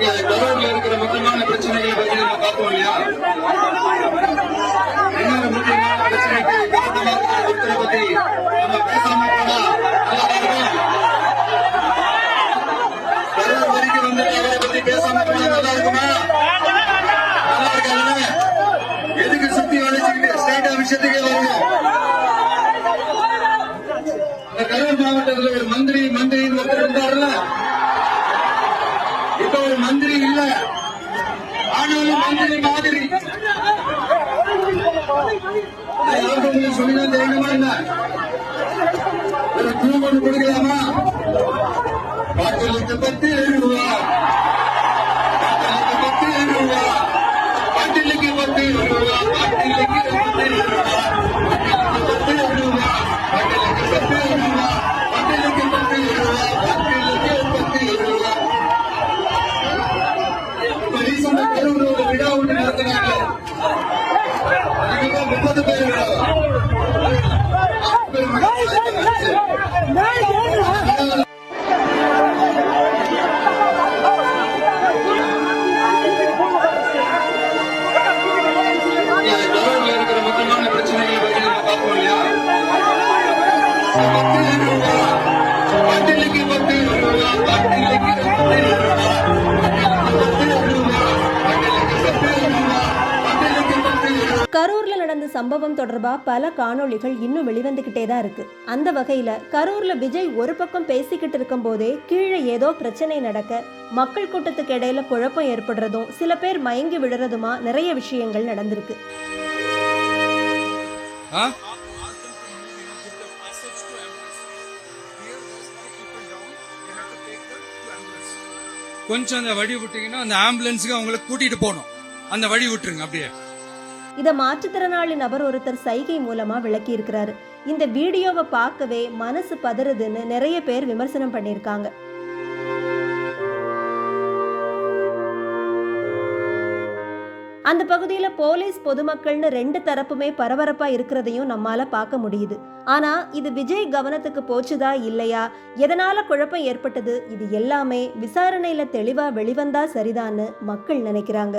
கரூர்ல இருக்கிற முக்கியமான பிரச்சனைகளை பத்தி நம்ம பார்த்தோம் இல்லையா இன்னொரு முக்கியமான பிரச்சனைக்கு காரணமா இருக்கிற ஒருத்தரை பத்தி நம்ம பேசாம போனா கரூர் வரைக்கும் அவரை பத்தி பேசாம போனா நல்லா இருக்குமா நல்லா எதுக்கு சுத்தி வளைச்சுக்கிட்டு ஸ்டேட்டா விஷயத்துக்கே வரணும் கரூர் மாவட்டத்தில் ஒரு மந்திரி மந்திரின்னு ஒருத்தர் இருந்தாருல்ல? மந்திரி இல்ல. ஆனாலும் மந்திரி மாதிரி. சொல்லிதான் தெரியணுமா என்ன ஒரு டூ ஒன்று கொடுக்கலாமா? பாட்டிலுக்கு பத்து எழுதுவா விழா ஒன்று நடத்தினாங்க முப்பது பேர் இருக்கிற முக்கியமான பிரச்சனைகளை பற்றி நம்ம பார்ப்போம் இல்லையா? சம்பவம் தொடர்பா பல காணொளிகள் இன்னும் வெளிவந்துகிட்டே தான் இருக்கு. அந்த வகையில கரூர்ல விஜய் ஒரு பக்கம் பேசிக்கிட்டு இருக்கும் போதே கீழே ஏதோ பிரச்சனை நடக்க மக்கள் கூட்டத்துக்கு இடையில குழப்பம் ஏற்படுறதும் சில பேர் மயங்கி விடுறதுமா நிறைய விஷயங்கள் நடந்திருக்கு. கொஞ்சம் அந்த வழி விட்டீங்கன்னா அந்த ஆம்புலன்ஸுக்கு அவங்கள கூட்டிட்டு போகணும். அந்த வழி விட்டுருங்க அப்படியே. இத மாற்றுத்திறனாளி நபர் ஒருத்தர் சைகை மூலமா விளக்கி இருக்கிறாரு இந்த வீடியோவை பார்க்கவே மனசு பதறுதுன்னு நிறைய பேர் விமர்சனம் பண்ணியிருக்காங்க. அந்த பகுதியில போலீஸ் பொதுமக்கள்னு ரெண்டு தரப்புமே பரபரப்பா இருக்கிறதையும் நம்மால் பார்க்க முடியுது. ஆனா இது விஜய் கவனத்துக்கு போச்சுதா இல்லையா? எதனால குழப்பம் ஏற்பட்டது? இது எல்லாமே விசாரணையில தெளிவா வெளிவந்தா சரிதான்னு மக்கள் நினைக்கிறாங்க.